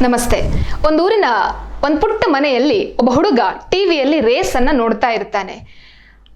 ನಮಸ್ತೆ. ಒಂದು ಊರಿನ ಒಂದು ಪುಟ್ಟ ಮನೆಯಲ್ಲಿ ಒಬ್ಬ ಹುಡುಗ ಟಿವಿಯಲ್ಲಿ ರೇಸ್ ಅನ್ನ ನೋಡ್ತಾ ಇರ್ತಾನೆ.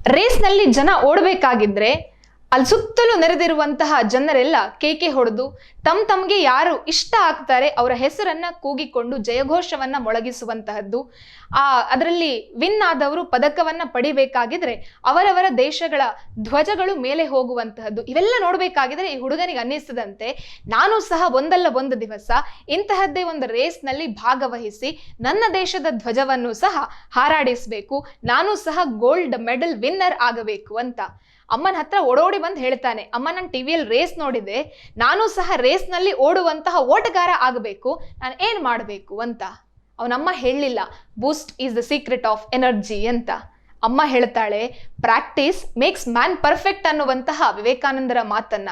ರೇಸ್ನಲ್ಲಿ ಜನ ಓಡಬೇಕಾಗಿದ್ರೆ ಅಲ್ಲಿ ಸುತ್ತಲೂ ನೆರೆದಿರುವಂತಹ ಜನರೆಲ್ಲ ಕೇಕೆ ಹೊಡೆದು ತಮ್ ತಮ್ಗೆ ಯಾರು ಇಷ್ಟ ಆಗ್ತಾರೆ ಅವರ ಹೆಸರನ್ನ ಕೂಗಿಕೊಂಡು ಜಯಘೋಷವನ್ನ ಮೊಳಗಿಸುವಂತಹದ್ದು. ಆ, ಅದರಲ್ಲಿ ವಿನ್ ಆದವರು ಪದಕವನ್ನ ಪಡಿಬೇಕಾಗಿದ್ರೆ ಅವರವರ ದೇಶಗಳ ಧ್ವಜಗಳು ಮೇಲೆ ಹೋಗುವಂತಹದ್ದು. ಇವೆಲ್ಲ ನೋಡ್ಬೇಕಾಗಿದ್ರೆ ಈ ಹುಡುಗನಿಗೆ ಅನ್ನಿಸದಂತೆ ನಾನು ಸಹ ಒಂದಲ್ಲ ಒಂದು ದಿವಸ ಇಂತಹದ್ದೇ ಒಂದು ರೇಸ್ನಲ್ಲಿ ಭಾಗವಹಿಸಿ ನನ್ನ ದೇಶದ ಧ್ವಜವನ್ನು ಸಹ ಹಾರಾಡಿಸಬೇಕು. ನಾನು ಸಹ ಗೋಲ್ಡ್ ಮೆಡಲ್ ವಿನ್ನರ್ ಆಗಬೇಕು ಅಂತ. ಅಮ್ಮನ ಹತ್ರ ಓಡೋಡಿ ಬಂದು ಹೇಳ್ತಾನೆ, ಅಮ್ಮ, ನಾನು ಟಿವಿಯಲ್ಲಿ ರೇಸ್ ನೋಡಿದೆ, ನಾನು ಸಹ ರೇಸ್ನಲ್ಲಿ ಓಡುವಂತಹ ಓಟಗಾರ ಆಗಬೇಕು, ನಾನು ಏನು ಮಾಡಬೇಕು? ಅಂತ. ಅವನಮ್ಮ ಹೇಳಲಿಲ್ಲ, Boost is the secret of energy ಅಂತ. ಅಮ್ಮ ಹೇಳ್ತಾಳೆ, ಪ್ರಾಕ್ಟೀಸ್ ಮೇಕ್ಸ್ ಮ್ಯಾನ್ ಪರ್ಫೆಕ್ಟ್ ಅನ್ನುವಂತಹ ವಿವೇಕಾನಂದರ ಮಾತನ್ನ.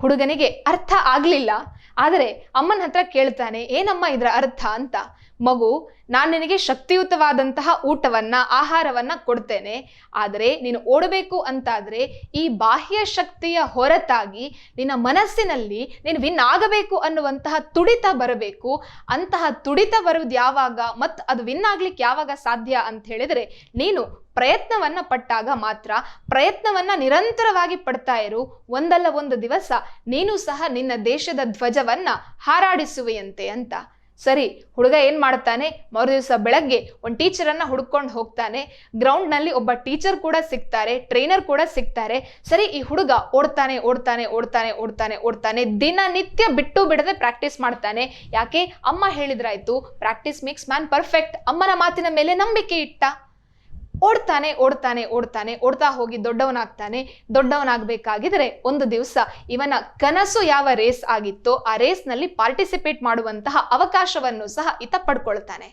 ಹುಡುಗನಿಗೆ ಅರ್ಥ ಆಗಲಿಲ್ಲ, ಆದರೆ ಅಮ್ಮನ ಹತ್ರ ಕೇಳ್ತಾನೆ, ಏನಮ್ಮ ಇದರ ಅರ್ಥ? ಅಂತ. ಮಗು, ನಾನು ನಿನಗೆ ಶಕ್ತಿಯುತವಾದಂತಹ ಊಟವನ್ನ, ಆಹಾರವನ್ನ ಕೊಡ್ತೇನೆ. ಆದರೆ ನೀನು ಓಡಬೇಕು ಅಂತಾದರೆ ಈ ಬಾಹ್ಯ ಶಕ್ತಿಯ ಹೊರತಾಗಿ ನಿನ್ನ ಮನಸ್ಸಿನಲ್ಲಿ ನೀನು ವಿನ್ ಆಗಬೇಕು ಅನ್ನುವಂತಹ ತುಡಿತ ಬರಬೇಕು. ಅಂತಹ ತುಡಿತ ಬರುವುದು ಯಾವಾಗ ಮತ್ತು ಅದು ವಿನ್ ಆಗ್ಲಿಕ್ಕೆ ಯಾವಾಗ ಸಾಧ್ಯ ಅಂತ ಹೇಳಿದ್ರೆ ನೀನು ಪ್ರಯತ್ನವನ್ನ ಪಟ್ಟಾಗ ಮಾತ್ರ, ಪ್ರಯತ್ನವನ್ನ ನಿರಂತರವಾಗಿ ಪಡ್ತಾ ಇರು. ಒಂದಲ್ಲ ಒಂದು ದಿವಸ ನೀನು ಸಹ ನಿನ್ನ ದೇಶದ ಧ್ವಜವನ್ನ ಹಾರಾಡಿಸುವೆಯಂತೆ ಅಂತ. ಸರಿ, ಹುಡುಗ ಏನ್ ಮಾಡ್ತಾನೆ ಮರುದಿವಸ ಬೆಳಗ್ಗೆ ಒಂದು ಟೀಚರನ್ನ ಹುಡ್ಕೊಂಡು ಹೋಗ್ತಾನೆ. ಗ್ರೌಂಡ್ನಲ್ಲಿ ಒಬ್ಬ ಟೀಚರ್ ಕೂಡ ಸಿಗ್ತಾರೆ ಟ್ರೈನರ್ ಕೂಡ ಸಿಗ್ತಾರೆ. ಸರಿ, ಈ ಹುಡುಗ ಓಡ್ತಾನೆ ಓಡ್ತಾನೆ ಓಡ್ತಾನೆ ಓಡ್ತಾನೆ ಓಡ್ತಾನೆ. ದಿನನಿತ್ಯ ಬಿಟ್ಟು ಬಿಡದೆ ಪ್ರಾಕ್ಟೀಸ್ ಮಾಡ್ತಾನೆ. ಯಾಕೆ? ಅಮ್ಮ ಹೇಳಿದ್ರಾಯ್ತು ಪ್ರಾಕ್ಟೀಸ್ ಮೇಕ್ಸ್ ಮ್ಯಾನ್ ಪರ್ಫೆಕ್ಟ್ ಅಮ್ಮನ ಮಾತಿನ ಮೇಲೆ ನಂಬಿಕೆ ಇಟ್ಟ. ಓಡ್ತಾನೆ ಓಡ್ತಾನೆ ಓಡ್ತಾನೆ, ಓಡ್ತಾ ಹೋಗಿ ದೊಡ್ಡವನಾಗ್ತಾನೆ, ದೊಡ್ಡವನಾಗಬೇಕಾಗಿದ್ರೆ ಒಂದು ದಿವಸ ಇವನ ಕನಸು ಯಾವ ರೇಸ್ ಆಗಿತ್ತೋ ಆ ರೇಸ್ನಲ್ಲಿ ಪಾರ್ಟಿಸಿಪೇಟ್ ಮಾಡುವಂತಹ ಅವಕಾಶವನ್ನು ಸಹ ಈತ ಪಡ್ಕೊಳ್ತಾನೆ.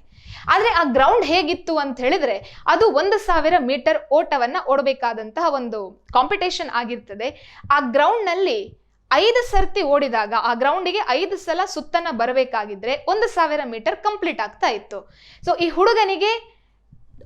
ಆದರೆ ಆ ಗ್ರೌಂಡ್ ಹೇಗಿತ್ತು ಅಂತ ಹೇಳಿದ್ರೆ ಅದು ಒಂದು ಸಾವಿರ ಮೀಟರ್ ಓಟವನ್ನು ಓಡಬೇಕಾದಂತಹ ಒಂದು ಕಾಂಪಿಟೇಷನ್ ಆಗಿರ್ತದೆ. ಆ ಗ್ರೌಂಡ್ನಲ್ಲಿ ಐದು ಸರ್ತಿ ಓಡಿದಾಗ, ಆ ಗ್ರೌಂಡಿಗೆ ಐದು ಸಲ ಸುತ್ತನ್ನ ಬರಬೇಕಾಗಿದ್ರೆ ಒಂದು ಸಾವಿರ ಮೀಟರ್ ಕಂಪ್ಲೀಟ್ ಆಗ್ತಾ ಇತ್ತು. ಸೊ ಈ ಹುಡುಗನಿಗೆ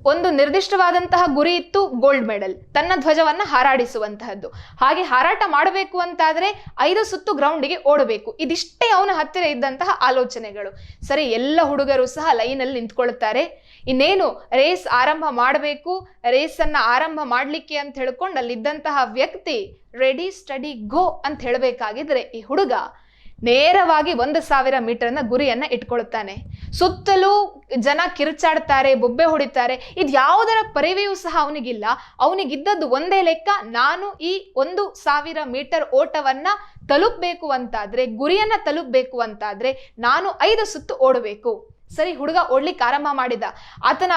ಒಂದು ನಿರ್ದಿಷ್ಟವಾದಂತಹ ಗುರಿ ಇತ್ತು ಗೋಲ್ಡ್ ಮೆಡಲ್ ತನ್ನ ಧ್ವಜವನ್ನ ಹಾರಾಡಿಸುವಂತಹದ್ದು. ಹಾಗೆ ಹಾರಾಟ ಮಾಡಬೇಕು ಅಂತಾದ್ರೆ ಐದು ಸುತ್ತು ಗ್ರೌಂಡಿಗೆ ಓಡಬೇಕು. ಇದಿಷ್ಟೇ ಅವನ ಹತ್ತಿರ ಇದ್ದಂತಹ ಆಲೋಚನೆಗಳು. ಸರಿ, ಎಲ್ಲ ಹುಡುಗರು ಸಹ ಲೈನಲ್ಲಿ ನಿಂತ್ಕೊಳ್ತಾರೆ. ಇನ್ನೇನು ರೇಸ್ ಆರಂಭ ಮಾಡಬೇಕು ರೇಸನ್ನ ಆರಂಭ ಮಾಡಲಿಕ್ಕೆ ಅಂತ ಹೇಳ್ಕೊಂಡು ಅಲ್ಲಿದ್ದಂತಹ ವ್ಯಕ್ತಿ ರೆಡಿ ಸ್ಟಡಿ ಗೋ ಅಂತ ಹೇಳಬೇಕಾಗಿದ್ರೆ ಈ ಹುಡುಗ ನೇರವಾಗಿ ಒಂದು ಸಾವಿರ ಮೀಟರ್ನ ಗುರಿಯನ್ನ ಇಟ್ಕೊಳ್ತಾನೆ ಸುತ್ತಲೂ ಜನ ಕಿರುಚಾಡ್ತಾರೆ, ಬೊಬ್ಬೆ ಹೊಡಿತಾರೆ. ಇದು ಯಾವುದರ ಪರಿವೆಯೂ ಸಹ ಅವನಿಗಿಲ್ಲ. ಅವನಿಗಿದ್ದದ್ದು ಒಂದೇ ಲೆಕ್ಕ, ನಾನು ಈ ಒಂದು ಸಾವಿರ ಮೀಟರ್ ಓಟವನ್ನ ತಲುಪಬೇಕು ಅಂತಾದ್ರೆ, ಗುರಿಯನ್ನ ತಲುಪಬೇಕು ಅಂತಾದ್ರೆ, ನಾನು ಐದು ಸುತ್ತು ಓಡಬೇಕು. ಸರಿ, ಹುಡುಗ ಓಡ್ಲಿಕ್ಕೆ ಆರಂಭ ಮಾಡಿದ. ಆತನ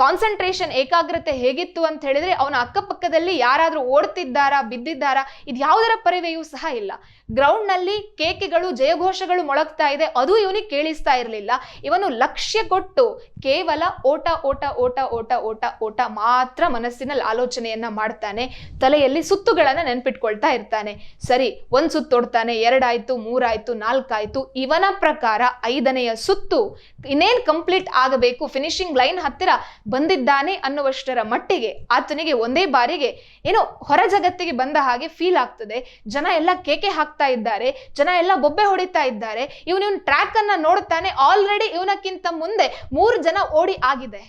ಕಾನ್ಸಂಟ್ರೇಷನ್ ಏಕಾಗ್ರತೆ ಹೇಗಿತ್ತು ಅಂತ ಹೇಳಿದ್ರೆ ಅವನ ಅಕ್ಕಪಕ್ಕದಲ್ಲಿ ಯಾರಾದರೂ ಓಡ್ತಿದ್ದಾರಾ, ಬಿದ್ದಿದ್ದಾರಾ, ಇದು ಯಾವುದರ ಪರಿವೆಯೂ ಸಹ ಇಲ್ಲ. ಗ್ರೌಂಡ್ನಲ್ಲಿ ಕೇಕೆಗಳು, ಜಯಘೋಷಗಳು ಮೊಳಗ್ತಾ ಇದೆ, ಅದು ಇವನಿಗೆ ಕೇಳಿಸ್ತಾ ಇರಲಿಲ್ಲ. ಇವನು ಲಕ್ಷ್ಯ ಕೊಟ್ಟು ಕೇವಲ ಓಟ ಓಟ ಓಟ ಓಟ ಓಟ ಓಟ ಮಾತ್ರ ಮನಸ್ಸಿನಲ್ಲಿ ಆಲೋಚನೆಯನ್ನ ಮಾಡ್ತಾನೆ. ತಲೆಯಲ್ಲಿ ಸುತ್ತುಗಳನ್ನ ನೆನ್ಪಿಟ್ಕೊಳ್ತಾ ಇರ್ತಾನೆ. ಸರಿ, ಒಂದ್ ಸುತ್ತು ಓಡ್ತಾನೆ ಎರಡಾಯ್ತು, ಮೂರಾಯ್ತು, ನಾಲ್ಕಾಯ್ತು, ಇವನ ಪ್ರಕಾರ ಐದನೆಯ ಸುತ್ತು ಇನ್ನೇನ್ ಕಂಪ್ಲೀಟ್ ಆಗಬೇಕು? ಫಿನಿಶಿಂಗ್ ಲೈನ್ ಹತ್ತಿರ ಬಂದಿದ್ದಾನೆ ಅನ್ನುವಷ್ಟರ ಮಟ್ಟಿಗೆ ಆತನಿಗೆ ಒಂದೇ ಬಾರಿಗೆ ಏನೋ ಹೊರ ಜಗತ್ತಿಗೆ ಬಂದ ಹಾಗೆ ಫೀಲ್ ಆಗ್ತದೆ. ಜನ ಎಲ್ಲ ಕೇಕೆ ಹಾಕ್ತಾ ಇದ್ದಾರೆ, ಜನ ಎಲ್ಲ ಬೊಬ್ಬೆ ಹೊಡಿತಾ ಇದ್ದಾರೆ. ಇವನು ಇವನ್ ಟ್ರ್ಯಾಕ್ ಅನ್ನ ನೋಡ್ತಾನೆ ಆಲ್ರೆಡಿ ಇವನಕ್ಕಿಂತ ಮುಂದೆ ಮೂರು ಜನ ಓಡಿ ಆಗಿದೆ.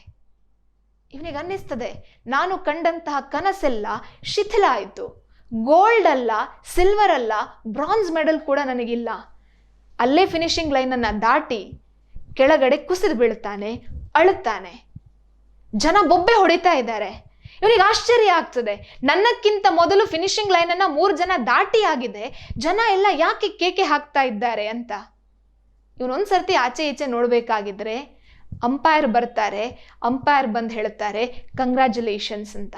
ಇವನಿಗೆ ಅನ್ನಿಸ್ತದೆ, ನಾನು ಕಂಡಂತಹ ಕನಸೆಲ್ಲ ಶಿಥಿಲ ಆಯಿತು. ಗೋಲ್ಡ್ ಅಲ್ಲ ಸಿಲ್ವರ್ ಅಲ್ಲ ಬ್ರಾನ್ಸ್ ಮೆಡಲ್ ಕೂಡ ನನಗಿಲ್ಲ. ಅಲ್ಲೇ ಫಿನಿಶಿಂಗ್ ಲೈನನ್ನು ದಾಟಿ ಕೆಳಗಡೆ ಕುಸಿದು ಬೀಳ್ತಾನೆ, ಅಳುತ್ತಾನೆ. ಜನ ಬೊಬ್ಬೆ ಹೊಡಿತಾ ಇದ್ದಾರೆ. ಇವರಿಗೆ ಆಶ್ಚರ್ಯ ಆಗ್ತದೆ. ನನ್ನಕ್ಕಿಂತ ಮೊದಲು ಫಿನಿಶಿಂಗ್ ಅನ್ನ ಮೂರು ಜನ ದಾಟಿ ಆಗಿದೆ. ಜನ ಎಲ್ಲ ಯಾಕೆ ಕೇಕೆ ಹಾಕ್ತಾ ಇದ್ದಾರೆ ಅಂತ. ಇವನೊಂದ್ಸರ್ತಿ ಆಚೆ ಈಚೆ ನೋಡಬೇಕಾಗಿದ್ರೆ ಅಂಪೈರ್ ಬರ್ತಾರೆ. ಅಂಪೈರ್ ಬಂದು ಹೇಳ್ತಾರೆ ಕಂಗ್ರ್ಯಾಚುಲೇಷನ್ಸ್ ಅಂತ.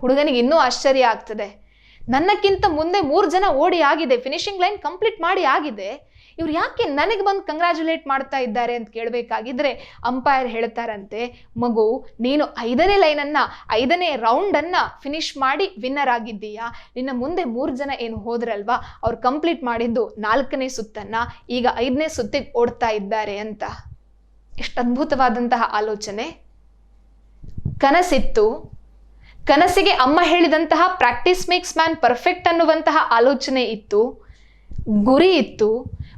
ಹುಡುಗನಿಗೆ ಇನ್ನೂ ಆಶ್ಚರ್ಯ ಆಗ್ತದೆ. ನನ್ನಕ್ಕಿಂತ ಮುಂದೆ ಮೂರು ಜನ ಓಡಿ ಆಗಿದೆ. ಫಿನಿಶಿಂಗ್ ಲೈನ್ ಕಂಪ್ಲೀಟ್ ಮಾಡಿ ಆಗಿದೆ. ಇವ್ರು ಯಾಕೆ ನನಗೆ ಬಂದು ಕಂಗ್ರ್ಯಾಚುಲೇಟ್ ಮಾಡ್ತಾ ಇದ್ದಾರೆ ಅಂತ ಕೇಳಬೇಕಾಗಿದ್ರೆ ಅಂಪೈರ್ ಹೇಳ್ತಾರಂತೆ, ಮಗು, ನೀನು ಐದನೇ ಲೈನನ್ನು ಐದನೇ ರೌಂಡನ್ನು ಫಿನಿಶ್ ಮಾಡಿ ವಿನ್ನರ್ ಆಗಿದ್ದೀಯಾ? ನಿನ್ನ ಮುಂದೆ ಮೂರು ಜನ ಏನು ಹೋದ್ರಲ್ವಾ? ಅವ್ರು ಕಂಪ್ಲೀಟ್ ಮಾಡಿದ್ದು ನಾಲ್ಕನೇ ಸುತ್ತನ್ನು, ಈಗ ಐದನೇ ಸುತ್ತಿಗೆ ಓಡ್ತಾ ಇದ್ದಾರೆ ಅಂತ. ಎಷ್ಟು ಅದ್ಭುತವಾದಂತಹ ಆಲೋಚನೆ. ಕನಸಿತ್ತು. ಕನಸಿಗೆ ಅಮ್ಮ ಹೇಳಿದಂತಹ ಪ್ರಾಕ್ಟೀಸ್ ಮೇಕ್ಸ್ ಮ್ಯಾನ್ ಪರ್ಫೆಕ್ಟ್ ಅನ್ನುವಂತಹ ಆಲೋಚನೆ ಇತ್ತು. ಗುರಿ ಇತ್ತು.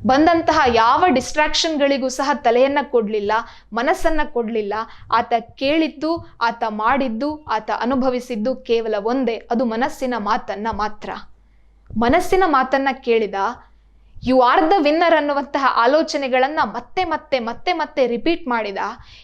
ಬಂದಂತಹ ಯಾವ ಡಿಸ್ಟ್ರಾಕ್ಷನ್ಗಳಿಗೂ ಸಹ ತಲೆಯನ್ನ ಕೊಡಲಿಲ್ಲ, ಮನಸ್ಸನ್ನು ಕೊಡಲಿಲ್ಲ. ಆತ ಕೇಳಿದ್ದು, ಆತ ಮಾಡಿದ್ದು, ಆತ ಅನುಭವಿಸಿದ್ದು ಕೇವಲ ಒಂದೇ, ಅದು ಮನಸ್ಸಿನ ಮಾತನ್ನ ಮಾತ್ರ. ಮನಸ್ಸಿನ ಮಾತನ್ನ ಕೇಳಿದ ಯು ಆರ್ ದ ವಿನ್ನರ್ ಅನ್ನುವಂತಹ ಆಲೋಚನೆಗಳನ್ನ ಮತ್ತೆ ಮತ್ತೆ ಮತ್ತೆ ಮತ್ತೆ ರಿಪೀಟ್ ಮಾಡಿದ.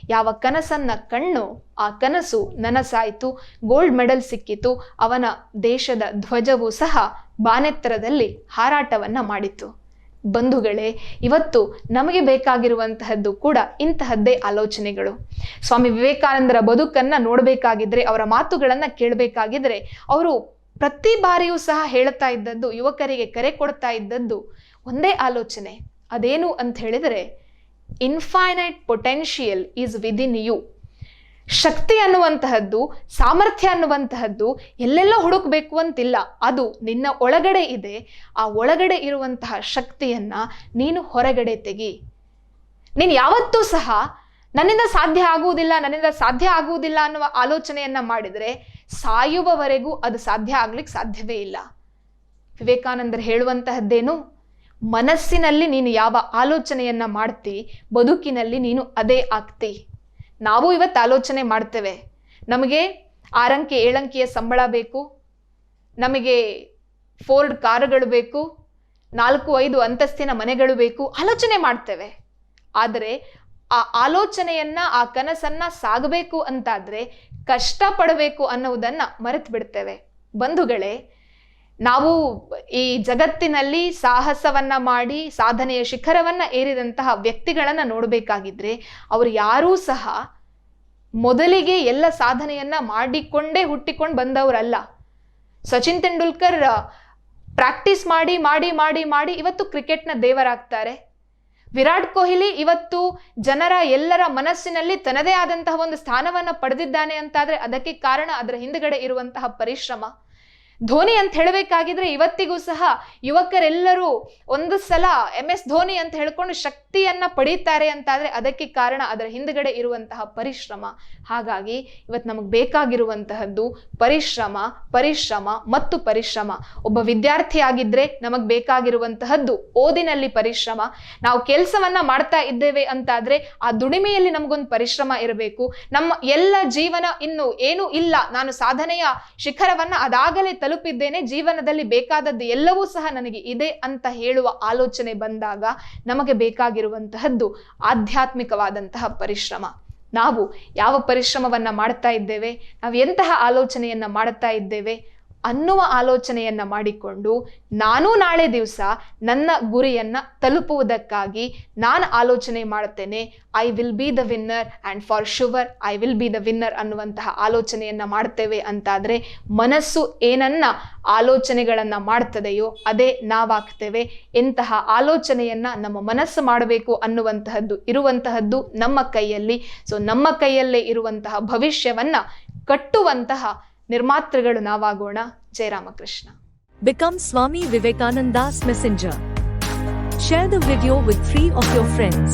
ಯಾವ ಕನಸನ್ನ ಕಣ್ಣು, ಆ ಕನಸು ನನಸಾಯಿತು ಗೋಲ್ಡ್ ಮೆಡಲ್ ಸಿಕ್ಕಿತು, ಅವನ ದೇಶದ ಧ್ವಜವು ಸಹ ಬಾನೆತ್ತರದಲ್ಲಿ ಹಾರಾಟವನ್ನ ಮಾಡಿತು. ಬಂಧುಗಳೇ, ಇವತ್ತು ನಮಗೆ ಬೇಕಾಗಿರುವಂತಹದ್ದು ಕೂಡ ಇಂತಹದ್ದೇ ಆಲೋಚನೆಗಳು. ಸ್ವಾಮಿ ವಿವೇಕಾನಂದರ ಬದುಕನ್ನ ನೋಡಬೇಕಾಗಿದ್ರೆ, ಅವರ ಮಾತುಗಳನ್ನ ಕೇಳಬೇಕಾಗಿದ್ರೆ, ಅವರು ಪ್ರತಿ ಬಾರಿಯೂ ಸಹ ಹೇಳ್ತಾ ಇದ್ದದ್ದು, ಯುವಕರಿಗೆ ಕರೆ ಕೊಡ್ತಾ ಇದ್ದದ್ದು ಒಂದೇ ಆಲೋಚನೆ. ಅದೇನು ಅಂತ ಹೇಳಿದರೆ infinite potential is within you ಶಕ್ತಿ ಅನ್ನುವಂತಹದ್ದು, ಸಾಮರ್ಥ್ಯ ಅನ್ನುವಂತಹದ್ದು ಎಲ್ಲೆಲ್ಲೋ ಹುಡುಕ್ಬೇಕು ಅಂತಿಲ್ಲ. ಅದು ನಿನ್ನ ಒಳಗಡೆ ಇದೆ. ಆ ಒಳಗಡೆ ಇರುವಂತಹ ಶಕ್ತಿಯನ್ನ ನೀನು ಹೊರಗಡೆ ತೆಗಿ. ನೀನು ಯಾವತ್ತೂ ಸಹ ನನ್ನಿಂದ ಸಾಧ್ಯ ಆಗುವುದಿಲ್ಲ, ನನ್ನಿಂದ ಸಾಧ್ಯ ಆಗುವುದಿಲ್ಲ ಅನ್ನುವ ಆಲೋಚನೆಯನ್ನ ಮಾಡಿದರೆ ಸಾಯುವವರೆಗೂ ಅದು ಸಾಧ್ಯ ಆಗ್ಲಿಕ್ಕೆ ಸಾಧ್ಯವೇ ಇಲ್ಲ. ವಿವೇಕಾನಂದರು ಹೇಳುವಂತಹದ್ದೇನು? ಮನಸ್ಸಿನಲ್ಲಿ ನೀನು ಯಾವ ಆಲೋಚನೆಯನ್ನ ಮಾಡ್ತಿ, ಬದುಕಿನಲ್ಲಿ ನೀನು ಅದೇ ಆಗ್ತಿ. ನಾವು ಇವತ್ತು ಆಲೋಚನೆ ಮಾಡ್ತೇವೆ. ನಮಗೆ ಆರಂಕಿ, ಏಳಂಕಿಯ ಸಂಬಳ ಬೇಕು. ನಮಗೆ ಫೋರ್ಡ್ ಕಾರುಗಳು ಬೇಕು. ನಾಲ್ಕು, ಐದು ಅಂತಸ್ತಿನ ಮನೆಗಳು ಬೇಕು. ಆಲೋಚನೆ ಮಾಡ್ತೇವೆ. ಆದರೆ ಆ ಆಲೋಚನೆಯನ್ನ, ಆ ಕನಸನ್ನ ಸಾಗಬೇಕು ಅಂತಾದ್ರೆ ಕಷ್ಟಪಡಬೇಕು ಅನ್ನುವುದನ್ನ ಮರೆತು ಬಿಡ್ತೇವೆ ಬಂಧುಗಳೇ ನಾವು ಈ ಜಗತ್ತಿನಲ್ಲಿ ಸಾಹಸವನ್ನ ಮಾಡಿ, ಸಾಧನೆಯ ಶಿಖರವನ್ನ ಏರಿದಂತಹ ವ್ಯಕ್ತಿಗಳನ್ನ ನೋಡಬೇಕಾಗಿದ್ರೆ ಅವರು ಯಾರೂ ಸಹ ಮೊದಲಿಗೆ ಎಲ್ಲ ಸಾಧನೆಯನ್ನ ಮಾಡಿಕೊಂಡೇ ಹುಟ್ಟಿಕೊಂಡು ಬಂದವರಲ್ಲ. ಸಚಿನ್ ತೆಂಡೂಲ್ಕರ್ ಪ್ರಾಕ್ಟೀಸ್ ಮಾಡಿ ಮಾಡಿ ಮಾಡಿ ಮಾಡಿ ಇವತ್ತು ಕ್ರಿಕೆಟ್ನ ದೇವರಾಗ್ತಾರೆ. ವಿರಾಟ್ ಕೊಹ್ಲಿ ಇವತ್ತು ಜನರ ಎಲ್ಲರ ಮನಸ್ಸಿನಲ್ಲಿ ತನ್ನದೇ ಆದಂತಹ ಒಂದು ಸ್ಥಾನವನ್ನು ಪಡೆದಿದ್ದಾನೆ ಅಂತಾದ್ರೆ ಅದಕ್ಕೆ ಕಾರಣ ಅದರ ಹಿಂದುಗಡೆ ಇರುವಂತಹ ಪರಿಶ್ರಮ. ಧೋನಿ ಅಂತ ಹೇಳಬೇಕಾಗಿದ್ರೆ ಇವತ್ತಿಗೂ ಸಹ ಯುವಕರೆಲ್ಲರೂ ಒಂದು ಸಲ ಎಂ ಎಸ್ ಧೋನಿ ಅಂತ ಹೇಳ್ಕೊಂಡು ಶಕ್ತಿಯನ್ನ ಪಡೀತಾರೆ ಅಂತಾದ್ರೆ ಅದಕ್ಕೆ ಕಾರಣ ಅದರ ಹಿಂದ್ಗಡೆ ಇರುವಂತಹ ಪರಿಶ್ರಮ. ಹಾಗಾಗಿ ಇವತ್ತು ನಮಗೆ ಬೇಕಾಗಿರುವಂತಹದ್ದು ಪರಿಶ್ರಮ ಪರಿಶ್ರಮ ಮತ್ತು ಪರಿಶ್ರಮ. ಒಬ್ಬ ವಿದ್ಯಾರ್ಥಿ ಆಗಿದ್ರೆ ನಮಗೆ ಬೇಕಾಗಿರುವಂತಹದ್ದು ಓದಿನಲ್ಲಿ ಪರಿಶ್ರಮ. ನಾವು ಕೆಲಸವನ್ನ ಮಾಡ್ತಾ ಇದ್ದೇವೆ ಅಂತಾದ್ರೆ ಆ ದುಡಿಮೆಯಲ್ಲಿ ನಮಗೊಂದು ಪರಿಶ್ರಮ ಇರಬೇಕು. ನಮ್ಮ ಎಲ್ಲ ಜೀವನ ಇನ್ನು ಏನೂ ಇಲ್ಲ. ನಾನು ಸಾಧನೆಯ ಶಿಖರವನ್ನ ಅದಾಗಲೇ ತಲುಪಿದ್ದೇನೆ, ಜೀವನದಲ್ಲಿ ಬೇಕಾದದ್ದು ಎಲ್ಲವೂ ಸಹ ನನಗೆ ಇದೆ ಅಂತ ಹೇಳುವ ಆಲೋಚನೆ ಬಂದಾಗ ನಮಗೆ ಬೇಕಾಗಿರುವಂತಹದ್ದು ಆಧ್ಯಾತ್ಮಿಕವಾದಂತಹ ಪರಿಶ್ರಮ. ನಾವು ಯಾವ ಪರಿಶ್ರಮವನ್ನು ಮಾಡ್ತಾ ಇದ್ದೇವೆ, ನಾವು ಎಂತಹ ಆಲೋಚನೆಯನ್ನು ಮಾಡ್ತಾ ಇದ್ದೇವೆ ಅನ್ನುವ ಆಲೋಚನೆಯನ್ನ ಮಾಡಿಕೊಂಡು ನಾನು ನಾಳೆ ದಿವಸ ನನ್ನ ಗುರಿಯನ್ನ ತಲುಪುವುದಕ್ಕಾಗಿ ನಾನು ಆಲೋಚನೆ ಮಾಡುತ್ತೇನೆ I will be the winner and for sure I will be the winner ಅನ್ನುವಂತಹ ಆಲೋಚನೆಯನ್ನ ಮಾಡ್ತೇವೆ ಅಂತಾದರೆ ಮನಸ್ಸು ಏನನ್ನ ಆಲೋಚನೆಗಳನ್ನ ಮಾಡ್ತದೆಯೋ ಅದೇ ನಾವಾಗ್ತೇವೆ. ಇಂತಹ ಆಲೋಚನೆಯನ್ನ ನಮ್ಮ ಮನಸ್ಸು ಮಾಡಬೇಕು ಅನ್ನುವಂತಹದ್ದು ಇರುವಂತಹದ್ದು ನಮ್ಮ ಕೈಯಲ್ಲಿ. ಸೊ ನಮ್ಮ ಕೈಯಲ್ಲೇ ಇರುವಂತಹ ಭವಿಷ್ಯವನ್ನ ಕಟ್ಟುವಂತಹ ನಿರ್ಮಾತೃಗಳು ನಾವಾಗೋಣ ಜಯ Ramakrishna Become Swami Vivekananda's messenger. Share the video with three of your friends.